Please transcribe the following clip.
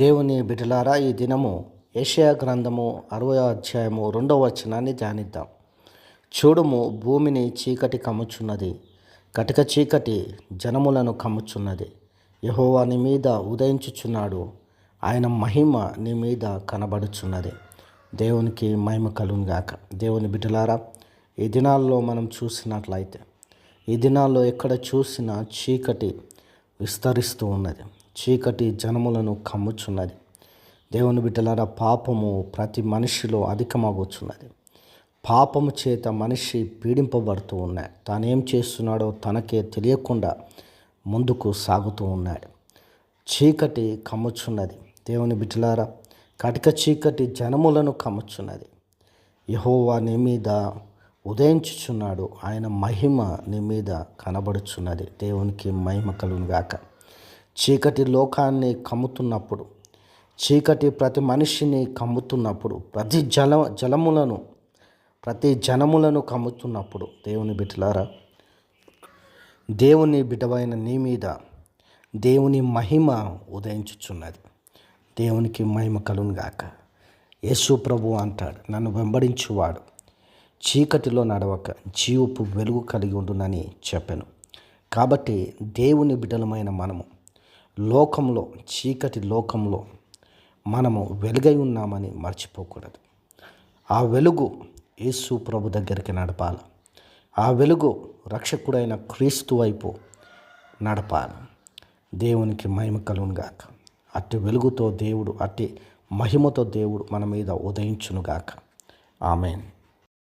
దేవుని బిడ్డలారా ఈ దినము ఏషియా గ్రంథము అరవై అధ్యాయము రెండవ వచనాన్ని ధ్యానిద్దాం. చూడుము భూమిని చీకటి కమ్ముచున్నది కటిక చీకటి జనములను కమ్ముచున్నది. యహోవా నీ మీద ఉదయించుచున్నాడు ఆయన మహిమ నీ మీద కనబడుచున్నది. దేవునికి మహిమ కలుగాక దేవుని బిడ్డలారా ఈ దినాల్లో మనం చూసినట్లయితే ఈ దినాల్లో ఎక్కడ చూసినా చీకటి విస్తరిస్తూ ఉన్నది. చీకటి జనములను కమ్ముచున్నది. దేవుని బిడ్డలారా పాపము ప్రతి మనిషిలో అధికమగుచున్నది. పాపము చేత మనిషి పీడింపబడుతూ ఉన్నాడు. తాను ఏం చేస్తున్నాడో తనకే తెలియకుండా ముందుకు సాగుతూ ఉన్నాడు. చీకటి కమ్ముచున్నది. దేవుని బిడ్డలారా కటిక చీకటి జనములను కమ్ముచున్నది. యహోవా నీ మీద ఉదయించుచున్నాడు. ఆయన మహిమ నీ మీద కనబడుచున్నది. దేవునికి మహిమ కలుగుగాక చీకటి లోకాన్ని కమ్ముతున్నప్పుడు చీకటి ప్రతి మనిషిని కమ్ముతున్నప్పుడు ప్రతి జల జలములను ప్రతి జనములను కమ్ముతున్నప్పుడు దేవుని బిడ్డలారా దేవుని బిడ్డవైన నీ మీద దేవుని మహిమ ఉదయించుచున్నది. దేవునికి మహిమ కలుగాక యేసు ప్రభు అంటాడు నన్ను వెంబడించువాడు. చీకటిలో నడవక జీవపు వెలుగు కలిగి ఉండునని చెప్పాను. కాబట్టి దేవుని బిడ్డలమైన మనము లోకంలో చీకటి లోకంలో మనము వెలుగై ఉన్నామని మర్చిపోకూడదు. ఆ వెలుగు యేసు ప్రభు దగ్గరికి నడపాలి. ఆ వెలుగు రక్షకుడైన క్రీస్తు వైపు నడపాలి. దేవునికి మహిమ కలుగునుగాక అట్టి వెలుగుతో దేవుడు అట్టి మహిమతో దేవుడు మన మీద ఉదయించునుగాక ఆమెన్.